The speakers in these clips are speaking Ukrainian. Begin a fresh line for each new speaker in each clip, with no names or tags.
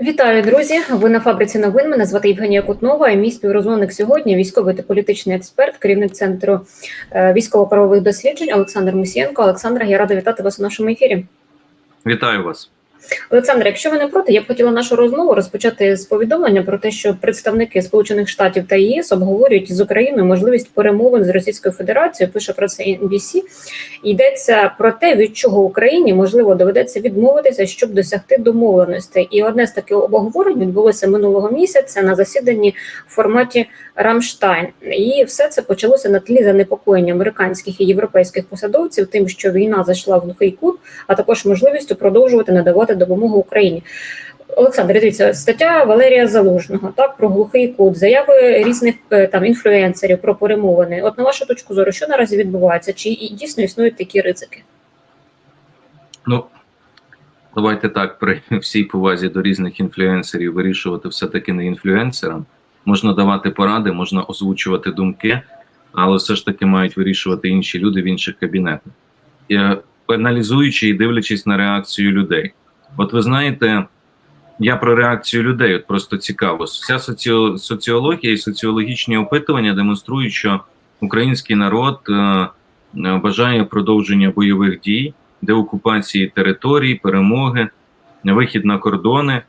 Вітаю, друзі! Ви на фабриці новин. Мене звати Євгенія Кутнова. і Мій співрозмовник сьогодні військовий та політичний експерт, керівник центру е, військово-правових досліджень Олександр Мусієнко. Олександр, я рада вітати вас у нашому ефірі.
Вітаю вас.
Олександр, якщо ви не проти, я б хотіла нашу розмову розпочати з повідомлення про те, що представники Сполучених Штатів та ЄС обговорюють з Україною можливість перемовин з Російською Федерацією. Пише про це NBC. Йдеться про те, від чого Україні можливо доведеться відмовитися, щоб досягти домовленостей. І одне з таких обговорень відбулося минулого місяця на засіданні в форматі Рамштайн. І все це почалося на тлі занепокоєння американських і європейських посадовців, тим, що війна зайшла в глухий кут, а також можливістю продовжувати надавати допомогу Україні. Олександр, дивіться, стаття Валерія Залужного так про глухий кут, заяви різних е, там інфлюенсерів про перемовини. От на вашу точку зору, що наразі відбувається? Чи і дійсно існують такі ризики?
Ну давайте так при всій повазі до різних інфлюенсерів вирішувати все таки не інфлюенсерам. Можна давати поради, можна озвучувати думки, але все ж таки мають вирішувати інші люди в інших кабінетах, е, аналізуючи і дивлячись на реакцію людей. От ви знаєте, я про реакцію людей от просто цікаво. Вся соціо соціологія і соціологічні опитування демонструють, що український народ е, е, бажає продовження бойових дій, деокупації територій, перемоги, вихід на кордони. Е,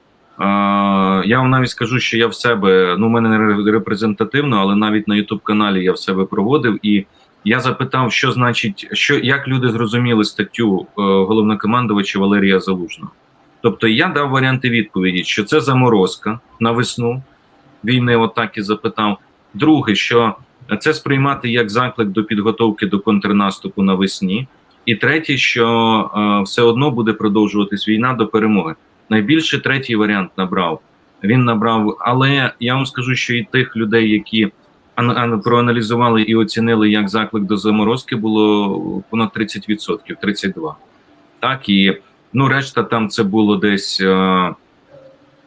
я вам навіть скажу, що я в себе ну, в мене не репрезентативно, але навіть на Ютуб каналі я в себе проводив і. Я запитав, що значить, що як люди зрозуміли статтю е, головнокомандувача Валерія Залужного. Тобто я дав варіанти відповіді, що це заморозка на весну війни, отак і запитав. Друге, що це сприймати як заклик до підготовки до контрнаступу навесні. І третє, що е, все одно буде продовжуватись війна до перемоги. Найбільше третій варіант набрав. Він набрав, але я вам скажу, що і тих людей, які проаналізували і оцінили як заклик до заморозки, було понад 30%, 32%. Так і ну решта там це було десь е,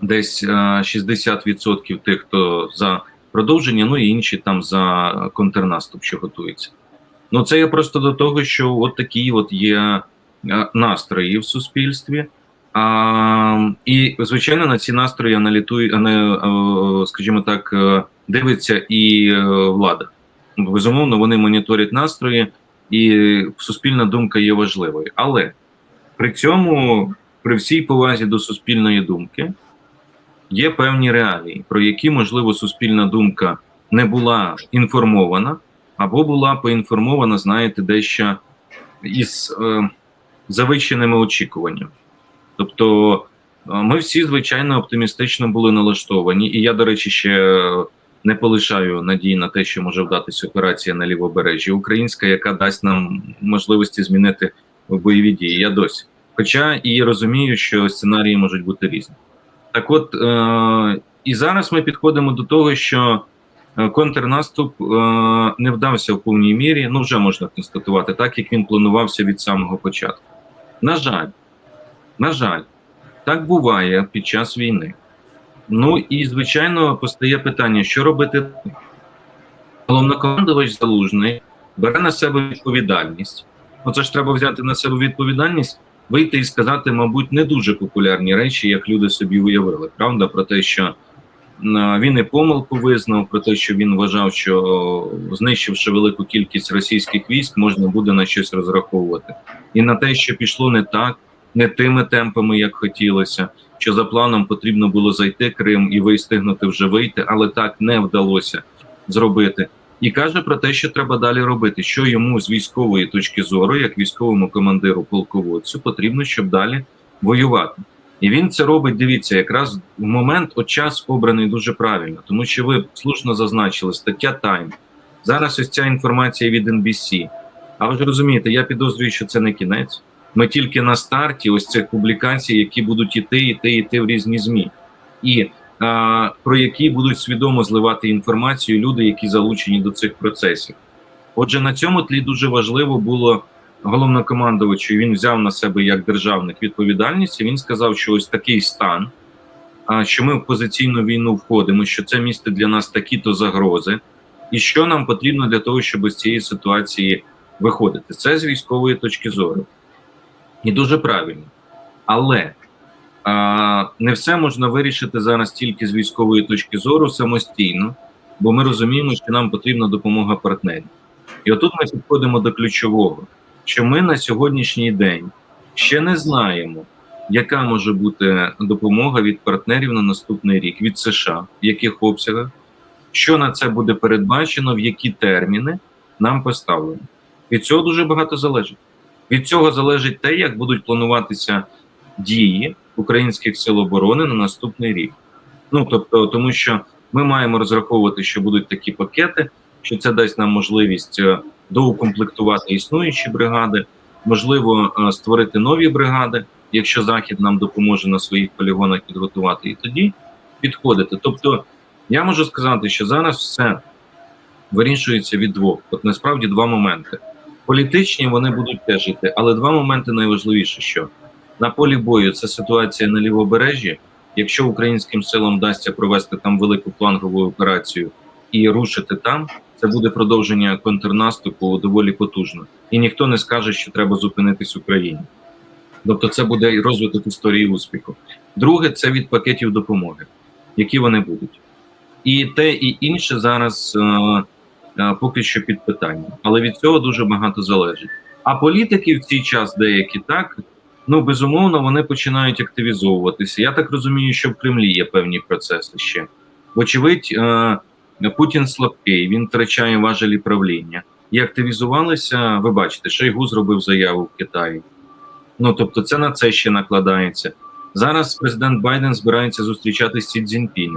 десь 60% е, тих, хто за продовження, ну і інші там за контрнаступ, що готується. Ну це я просто до того, що от такі от є е, настрої в суспільстві. А, І звичайно на ці настрої аналітує, скажімо так, дивиться і влада. Безумовно, вони моніторять настрої, і суспільна думка є важливою. Але при цьому, при всій повазі до суспільної думки, є певні реалії, про які, можливо, суспільна думка не була інформована, або була поінформована, знаєте, дещо із е, завищеними очікуваннями. Тобто, ми всі, звичайно, оптимістично були налаштовані, і я, до речі, ще не полишаю надії на те, що може вдатися операція на лівобережжі українська, яка дасть нам можливості змінити бойові дії. Я досі. Хоча і розумію, що сценарії можуть бути різні. Так, от е- і зараз ми підходимо до того, що е, контрнаступ е не вдався в повній мірі. Ну вже можна констатувати, так як він планувався від самого початку. На жаль, на жаль, так буває під час війни. Ну і звичайно постає питання, що робити. Головнокомандувач залужний бере на себе відповідальність. Оце ж треба взяти на себе відповідальність, вийти і сказати, мабуть, не дуже популярні речі, як люди собі уявили. Правда, про те, що він і помилку визнав, про те, що він вважав, що знищивши велику кількість російських військ, можна буде на щось розраховувати, і на те, що пішло не так, не тими темпами, як хотілося що за планом потрібно було зайти Крим і вистигнути вже вийти, але так не вдалося зробити. І каже про те, що треба далі робити, що йому з військової точки зору, як військовому командиру полководцю, потрібно, щоб далі воювати. І він це робить. Дивіться, якраз в момент от час обраний дуже правильно, тому що ви слушно зазначили стаття Тайм. Зараз ось ця інформація від NBC. А ви ж розумієте, я підозрюю, що це не кінець. Ми тільки на старті ось цих публікацій, які будуть іти, іти, іти в різні змі, і про які будуть свідомо зливати інформацію люди, які залучені до цих процесів. Отже, на цьому тлі дуже важливо було головнокомандувачу. Він взяв на себе як державник відповідальність. і Він сказав, що ось такий стан, що ми в позиційну війну входимо, що це місце для нас такі-то загрози, і що нам потрібно для того, щоб з цієї ситуації виходити. Це з військової точки зору і дуже правильно. Але не все можна вирішити зараз тільки з військової точки зору самостійно, бо ми розуміємо, що нам потрібна допомога партнерів. І отут ми підходимо до ключового, що ми на сьогоднішній день ще не знаємо, яка може бути допомога від партнерів на наступний рік від США, в яких обсягах, що на це буде передбачено, в які терміни нам поставлено. Від цього дуже багато залежить. Від цього залежить те, як будуть плануватися дії українських сил оборони на наступний рік. Ну тобто, тому що ми маємо розраховувати, що будуть такі пакети, що це дасть нам можливість е, доукомплектувати існуючі бригади, можливо, е, створити нові бригади, якщо захід нам допоможе на своїх полігонах підготувати, і тоді підходити. Тобто, я можу сказати, що зараз все вирішується від двох. От насправді два моменти. Політичні вони будуть теж йти, але два моменти найважливіші, що на полі бою це ситуація на лівобережжі. Якщо українським силам вдасться провести там велику плангову операцію і рушити там, це буде продовження контрнаступу доволі потужно, і ніхто не скаже, що треба зупинитись Україні. Тобто, це буде розвиток історії успіху. Друге, це від пакетів допомоги, які вони будуть, і те, і інше зараз е, е, поки що під питанням, але від цього дуже багато залежить. А політики в цей час деякі так. Ну, безумовно, вони починають активізовуватися. Я так розумію, що в Кремлі є певні процеси ще. Вочевидь, е, Путін слабкий, він втрачає важелі правління. І активізувалися, ви бачите, Шойгу зробив заяву в Китаї. Ну тобто, це на це ще накладається. Зараз президент Байден збирається зустрічатися з Сі.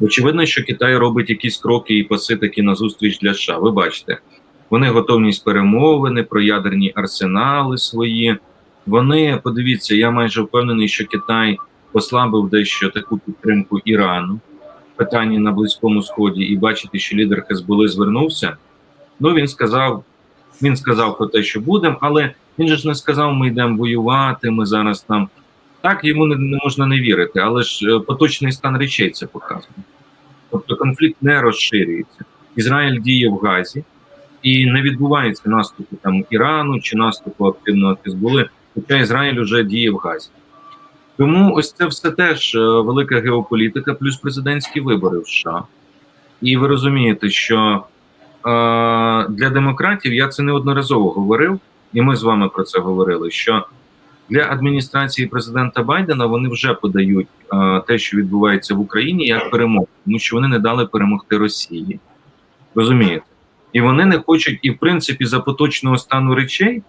Очевидно, що Китай робить якісь кроки і паси такі на зустріч для США. Ви бачите, вони готовність перемовини про ядерні арсенали свої. Вони подивіться, я майже впевнений, що Китай послабив дещо таку підтримку Ірану питанні на Близькому Сході, і бачите, що лідер Хезболи звернувся. Ну він сказав, він сказав про те, що будемо, але він же ж не сказав, ми йдемо воювати. Ми зараз там так йому не, не можна не вірити, але ж е, поточний стан речей це показує. Тобто конфлікт не розширюється. Ізраїль діє в Газі, і не відбувається наступу там Ірану чи наступу активного Хезболи. Хоча Ізраїль вже діє в Газі. Тому ось це все теж е, велика геополітика, плюс президентські вибори в США. І ви розумієте, що е, для демократів я це неодноразово говорив, і ми з вами про це говорили. Що для адміністрації президента Байдена вони вже подають е, те, що відбувається в Україні, як перемогу, тому що вони не дали перемогти Росії. Розумієте? І вони не хочуть, і в принципі, за поточного стану речей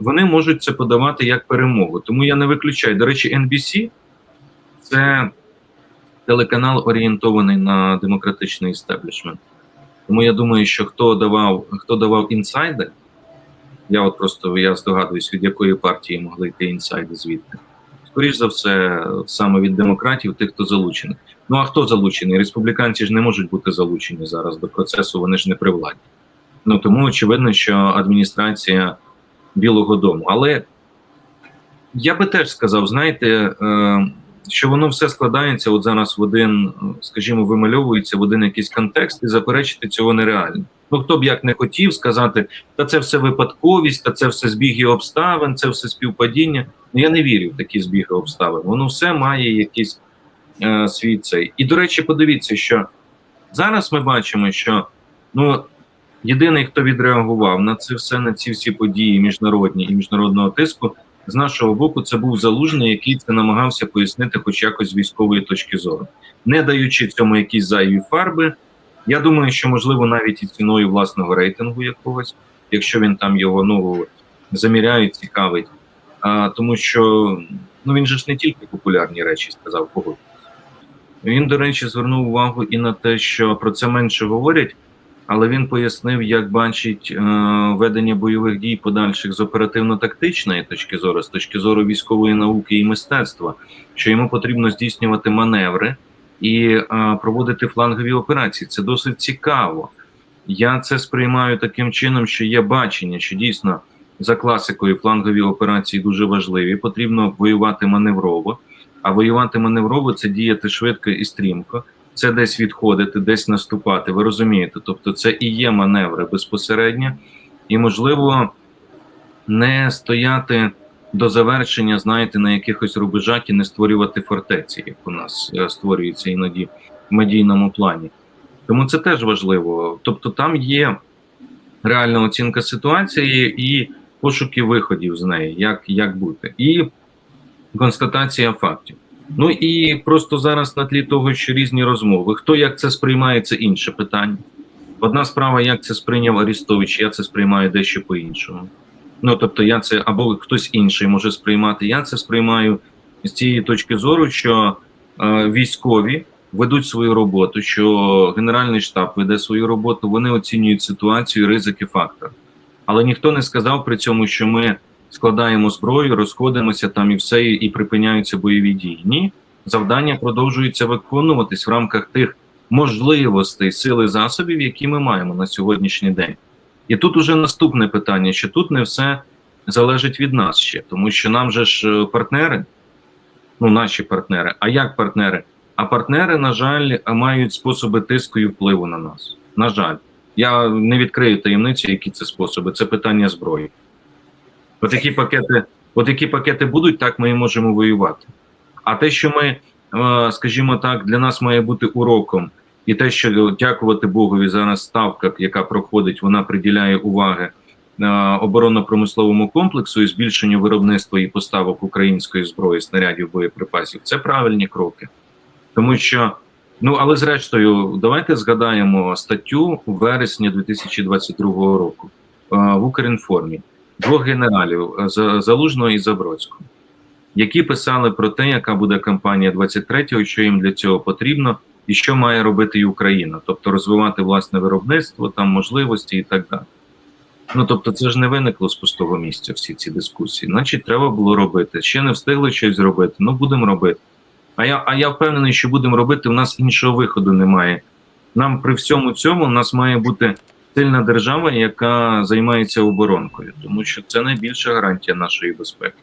вони можуть це подавати як перемогу. Тому я не виключаю. До речі, NBC – це телеканал орієнтований на демократичний істеблішмент. Тому я думаю, що хто давав, хто давав інсайди, я от просто я здогадуюсь, від якої партії могли йти інсайди звідти. Скоріш за все, саме від демократів, тих, хто залучений. Ну а хто залучений? Республіканці ж не можуть бути залучені зараз до процесу, вони ж не при владі. Ну тому очевидно, що адміністрація Білого Дому. Але я би теж сказав, знаєте, е, що воно все складається от зараз в один, скажімо, вимальовується в один якийсь контекст, і заперечити цього нереально. Ну хто б як не хотів сказати, та це все випадковість, та це все збіги обставин, це все співпадіння. Ну я не вірю в такі збіги обставин. Воно все має якийсь е, свій цей. І до речі, подивіться, що зараз ми бачимо, що ну єдиний, хто відреагував на це все, на ці всі події міжнародні і міжнародного тиску, з нашого боку, це був залужний, який це намагався пояснити, хоч якось з військової точки зору, не даючи цьому якісь зайві фарби. Я думаю, що можливо навіть і ціною власного рейтингу якогось, якщо він там його ну заміряє, цікавить. А, Тому що ну він же ж не тільки популярні речі сказав кого. Він, до речі, звернув увагу і на те, що про це менше говорять, але він пояснив, як бачить е, ведення бойових дій подальших з оперативно-тактичної точки зору, з точки зору військової науки і мистецтва, що йому потрібно здійснювати маневри і е, проводити флангові операції. Це досить цікаво. Я це сприймаю таким чином, що є бачення, що дійсно за класикою флангові операції дуже важливі. Потрібно воювати маневрово. А воювати маневрово це діяти швидко і стрімко. Це десь відходити, десь наступати. Ви розумієте? Тобто, це і є маневри безпосередньо, і можливо не стояти до завершення, знаєте, на якихось рубежах і не створювати фортеці, як у нас е, створюється іноді в медійному плані. Тому це теж важливо. Тобто, там є реальна оцінка ситуації і пошуки виходів з неї, як, як бути, і констатація фактів. Ну і просто зараз на тлі того, що різні розмови. Хто як це сприймає, це інше питання. Одна справа, як це сприйняв Арістович, я це сприймаю дещо по-іншому. Ну тобто, я це або хтось інший може сприймати. Я це сприймаю з цієї точки зору, що е, військові ведуть свою роботу, що Генеральний штаб веде свою роботу, вони оцінюють ситуацію, ризики, фактор. Але ніхто не сказав при цьому, що ми складаємо зброю, розходимося там і все, і, припиняються бойові дії. Ні, завдання продовжуються виконуватись в рамках тих можливостей, сили засобів, які ми маємо на сьогоднішній день. І тут уже наступне питання: що тут не все залежить від нас ще, тому що нам же ж е, партнери, ну наші партнери. А як партнери? А партнери, на жаль, мають способи тиску і впливу на нас. На жаль, я не відкрию таємницю, які це способи. Це питання зброї. От які пакети, от які пакети будуть, так ми і можемо воювати. А те, що ми, е, скажімо так, для нас має бути уроком, і те, що дякувати Богові, зараз ставка, яка проходить, вона приділяє уваги е, оборонно-промисловому комплексу і збільшенню виробництва і поставок української зброї, снарядів, боєприпасів. Це правильні кроки. Тому що, ну але зрештою, давайте згадаємо статтю у вересні 2022 року е, в Укрінформі двох генералів е, Залужного і Забродського, які писали про те, яка буде кампанія 23-го, що їм для цього потрібно, і що має робити і Україна, тобто розвивати власне виробництво, там можливості і так далі. Ну тобто, це ж не виникло з пустого місця всі ці дискусії. Значить, треба було робити. Ще не встигли щось зробити. Ну будемо робити. А я, а я впевнений, що будемо робити. У нас іншого виходу немає. Нам при всьому цьому у нас має бути сильна держава, яка займається оборонкою, тому що це найбільша гарантія нашої безпеки.